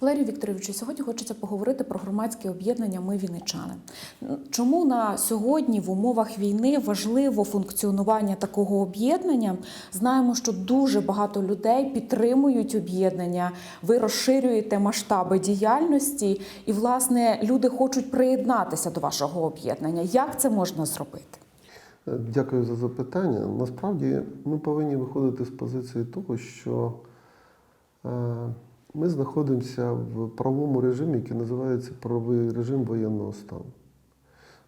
Валерію Вікторовичу, сьогодні хочеться поговорити про громадське об'єднання Ми Вінничани. Чому на сьогодні в умовах війни важливо функціонування такого об'єднання? Знаємо, що дуже багато людей підтримують об'єднання. Ви розширюєте масштаби діяльності, і власне люди хочуть приєднатися до вашого об'єднання. Як це можна зробити? Е, Дякую за запитання. Насправді ми повинні виходити з позиції того, що е, ми знаходимося в правовому режимі, який називається правовий режим воєнного стану.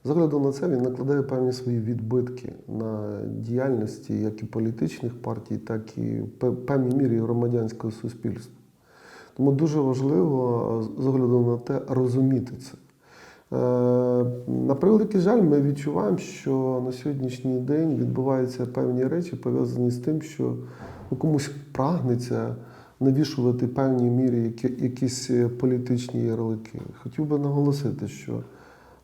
З огляду на це він накладає певні свої відбитки на діяльності як і політичних партій, так і в певній мірі громадянського суспільства. Тому дуже важливо з огляду на те розуміти це. Е, На превеликий жаль, ми відчуваємо, що на сьогоднішній день відбуваються певні речі, пов'язані з тим, що ну, комусь прагнеться навішувати певній мірі які- якісь е, політичні ярлики. Хотів би наголосити, що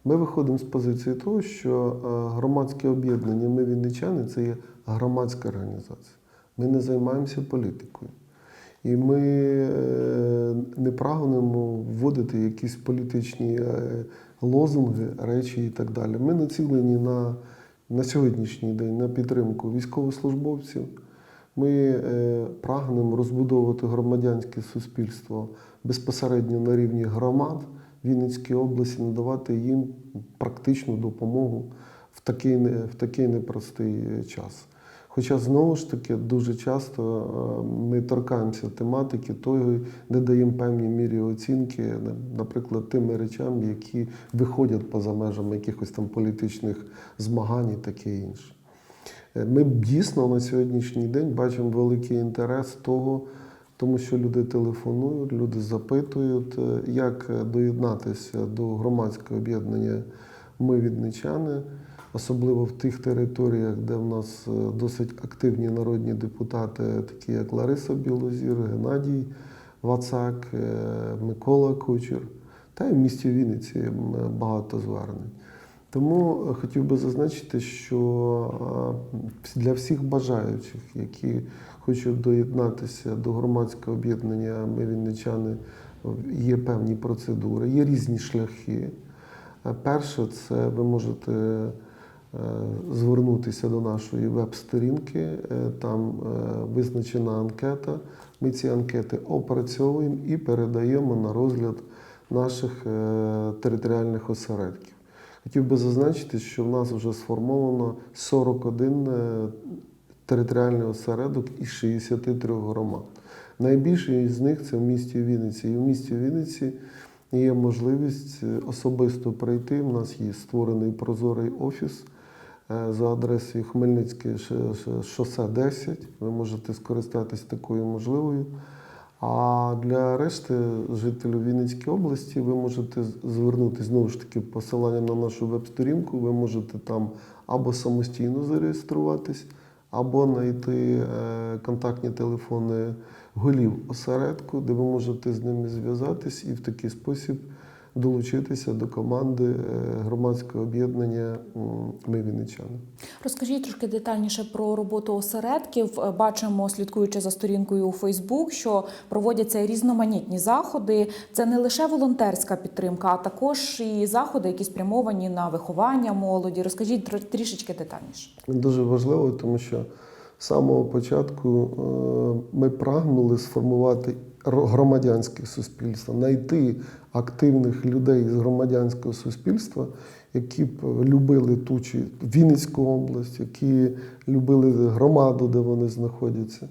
ми виходимо з позиції того, що е, громадське об'єднання Ми Вінничани це є громадська організація. Ми не займаємося політикою. І ми е, не прагнемо вводити якісь політичні лозунги, речі і так далі. Ми націлені на, на сьогоднішній день на підтримку військовослужбовців. Ми е, прагнемо розбудовувати громадянське суспільство безпосередньо на рівні громад Вінницької області, надавати їм практичну допомогу в такий, в такий непростий е, час. Хоча знову ж таки дуже часто е, ми торкаємося тематики тої, де даємо певній мірі оцінки, наприклад, тими речам, які виходять поза межами якихось там політичних змагань і таке інше. Е, Ми дійсно на сьогоднішній день бачимо великий інтерес того, тому що люди телефонують, люди запитують, е, як доєднатися до громадського об'єднання Ми відничани, особливо в тих територіях, де в нас е, досить активні народні депутати, такі як Лариса Білозір, Геннадій Вацак, Микола Кучер, та й в місті Вінниці багато звернень. Тому е, хотів би зазначити, що е, для всіх бажаючих, які хочуть доєднатися до громадського об'єднання Ми Вінничани, є певні процедури, є різні шляхи. Е, Перше, це ви можете звернутися до нашої веб-сторінки, там визначена анкета. Ми ці анкети опрацьовуємо і передаємо на розгляд наших територіальних осередків. Хотів би зазначити, що в нас вже сформовано 41 е, територіальний осередок із 63 громад. Найбільший з них це в місті Вінниці. І в місті Вінниці є можливість е, особисто прийти. У нас є створений прозорий офіс е, за адресою Хмельницьке шосе 10. Ви можете скористатись такою можливою. А для решти жителів Вінницької області ви можете звернути знову ж таки посилання на нашу веб-сторінку. Ви можете там або самостійно зареєструватись, або знайти е, контактні телефони голів осередку, де ви можете з ними зв'язатись і в такий спосіб долучитися до команди е, громадського об'єднання Ми Вінничани. Розкажіть трошки детальніше про роботу осередків. Е, Бачимо, слідкуючи за сторінкою у Фейсбук, що проводяться різноманітні заходи. Це не лише волонтерська підтримка, а також і заходи, які спрямовані на виховання молоді. Розкажіть тр- трішечки детальніше. Дуже важливо, тому що з самого початку е, ми прагнули сформувати громадянське суспільство, знайти активних людей з громадянського суспільства, які б любили ту чи Вінницьку область, які любили громаду, де вони знаходяться.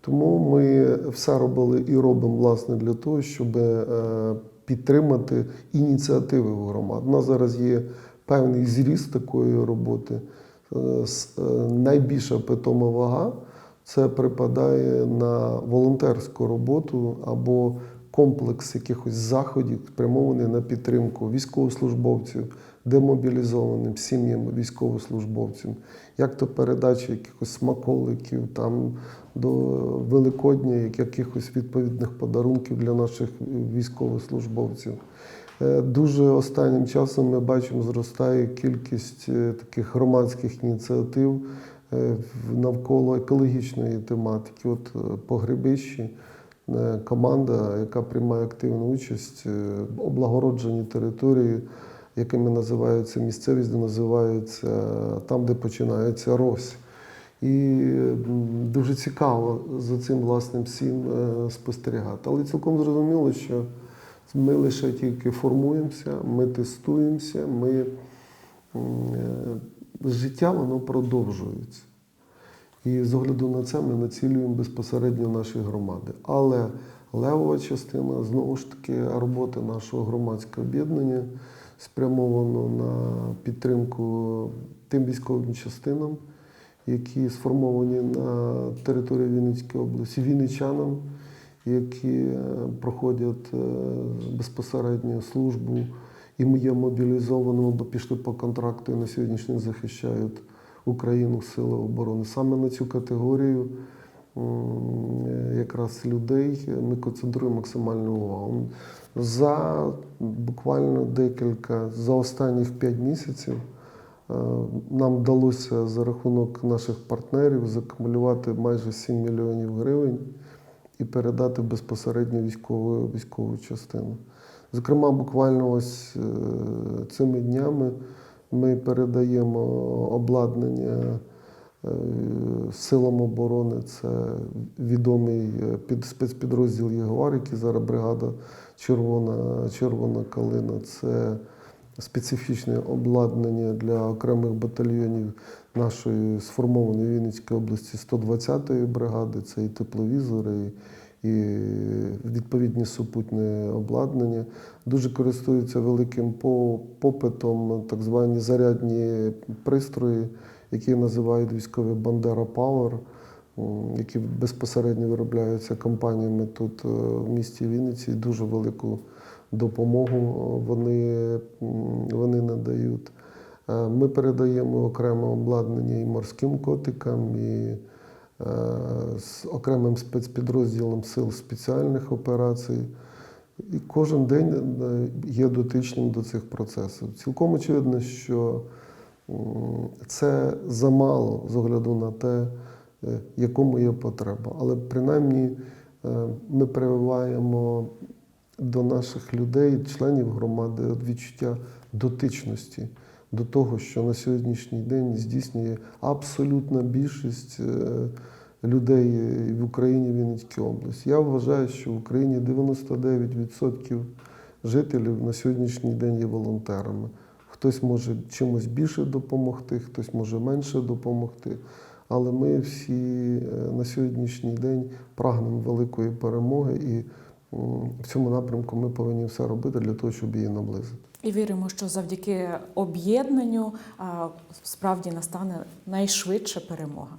Тому ми все робили і робимо власне для того, щоб е, підтримати ініціативи в громад. У нас зараз є певний зріст такої роботи. Е, е, Найбільша питома вага це припадає на волонтерську роботу або комплекс якихось заходів, спрямований на підтримку військовослужбовців, демобілізованим сім'ям військовослужбовців, як то передача якихось смаколиків там до Великодня, якихось відповідних подарунків для наших військовослужбовців. Е, Дуже останнім часом ми бачимо, зростає кількість е, таких громадських ініціатив е, навколо екологічної тематики. От погребищі команда, яка приймає активну участь в облагородженні території, якими називаються місцевість, де називаються там, де починається Рось. І дуже цікаво за цим власним всім спостерігати. Але цілком зрозуміло, що ми лише тільки формуємося, ми тестуємося, ми е, життя воно продовжується. І з огляду на це ми націлюємо безпосередньо наші громади. Але левова частина знову ж таки роботи нашого громадського об'єднання спрямовано на підтримку тим військовим частинам, які сформовані на території Вінницької області, вінничанам, які е, проходять е, безпосередньо службу і є мобілізованими, бо пішли по контракту і на сьогоднішній день захищають Україну Сили оборони. Саме на цю категорію е, якраз людей ми концентруємо максимальну увагу. За буквально декілька, за останніх 5 місяців нам вдалося за рахунок наших партнерів закумулювати майже 7 мільйонів гривень і передати безпосередньо військову, військову частину. Зокрема, буквально ось е, цими днями ми передаємо обладнання е, силам оборони. Це відомий е, під спецпідрозділ Єгор, який зараз бригада Червона, Червона калина. Це специфічне обладнання для окремих батальйонів нашої сформованої Вінницької області 120-ї бригади. Це і тепловізори, і, відповідні супутні обладнання. Дуже користуються великим попитом так звані зарядні пристрої, які називають військові Бандера м, які безпосередньо виробляються компаніями тут е, в місті Вінниці. Дуже велику допомогу вони, вони надають. Е, Ми передаємо окреме обладнання і морським котикам, і е, з окремим спецпідрозділом сил спеціальних операцій. І кожен день е, є дотичним до цих процесів. Цілком очевидно, що це замало з огляду на те, е, якому є потреба. Але принаймні е, ми прививаємо до наших людей, членів громади, відчуття дотичності до того, що на сьогоднішній день здійснює абсолютна більшість е, людей в Україні, в Вінницькій області. Я вважаю, що в Україні 99% жителів на сьогоднішній день є волонтерами. Хтось може чимось більше допомогти, хтось може менше допомогти. Але ми всі е, на сьогоднішній день прагнемо великої перемоги, і в цьому напрямку ми повинні все робити для того, щоб її наблизити. І віримо, що завдяки об'єднанню справді настане найшвидша перемога.